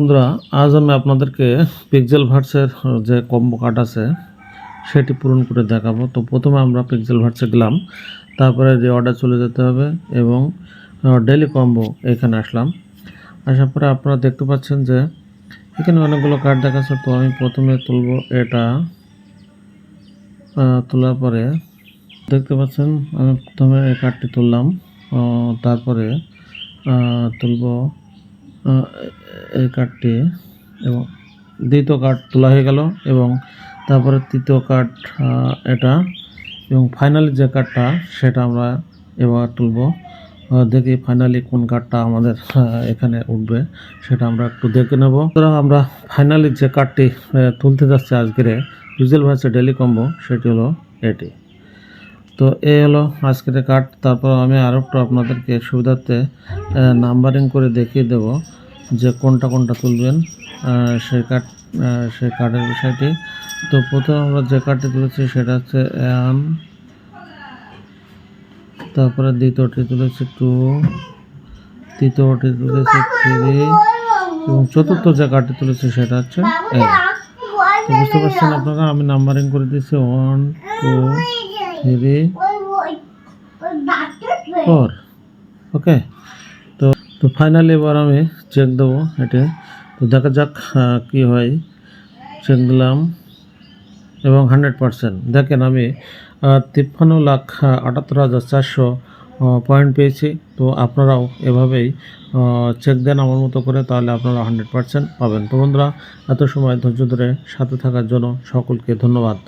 বন্ধুরা, আজ আমি আপনাদেরকে পিক্সেল ভার্সের যে কম্বো কার্ড আছে, সেটি পূরণ করে দেখাবো। তো প্রথমে আমরা পিক্সেল ভার্সে গেলাম, তারপরে যে অর্ডার চলে যেতে হবে এবং ডেলি কম্বো এখানে আসলাম। আসার পরে আপনারা দেখতে পাচ্ছেন যে, এখানে অনেকগুলো কার্ড দেখাচ্ছে। তো আমি প্রথমে তুলবো এটা তোলার পরে দেখতে পাচ্ছেন, আমি প্রথমে এই কার্ডটি তুললাম তারপরে তুলবো এই কার্ডটি এবং দ্বিতীয় কার্ড তোলা হয়ে গেল এবং তারপরে তৃতীয় কার্ড এটা এবং ফাইনালি যে কার্ডটা সেটা আমরা এবার তুলব। দেখি ফাইনালি কোন কার্ডটা আমাদের এখানে উঠবে সেটা আমরা একটু দেখে নেব। সুতরাং আমরা ফাইনালি যে কার্ডটি তুলতে যাচ্ছি আজকের ডিজেল ভার্সে ডেলি কম্বো সেটি হলো এটি। তো এই হলো আজকের কার্ড তারপর আমি আরও একটু আপনাদেরকে সুবিধার্থে নাম্বারিং করে দেখিয়ে দেব যে কোনটা কোনটা তুলবেন সেই কার্ড সেই কার্ডের বিষয়টি। তো প্রথমে আমরা যে কার্ডটি তুলেছি সেটা হচ্ছে এন তারপরে দ্বিতীয়টি তুলেছি টু তৃতীয়টি তুলেছি থ্রি এবং চতুর্থ যে কার্ডটি তুলেছি সেটা হচ্ছে এ তো বুঝতে পারছেন আপনারা, আমি নাম্বারিং করে দিয়েছি one two three four okay তো তো ফাইনালি এবার আমি চেক দেবো এটা। তো দেখা যাক কি হয়। চেক দিলাম। এবং হান্ড্রেড পারসেন্ট দেখেন আমি তিপ্পান্ন লাখ আটাত্তর হাজার চারশো পয়েন্ট পেয়েছি। তো আপনারাও এভাবেই চেক দেন আমার মতো করে, তাহলে আপনারা হান্ড্রেড পারসেন্ট পাবেন। তো এত সময় ধৈর্য ধরে সাথে থাকার জন্য সকলকে ধন্যবাদ।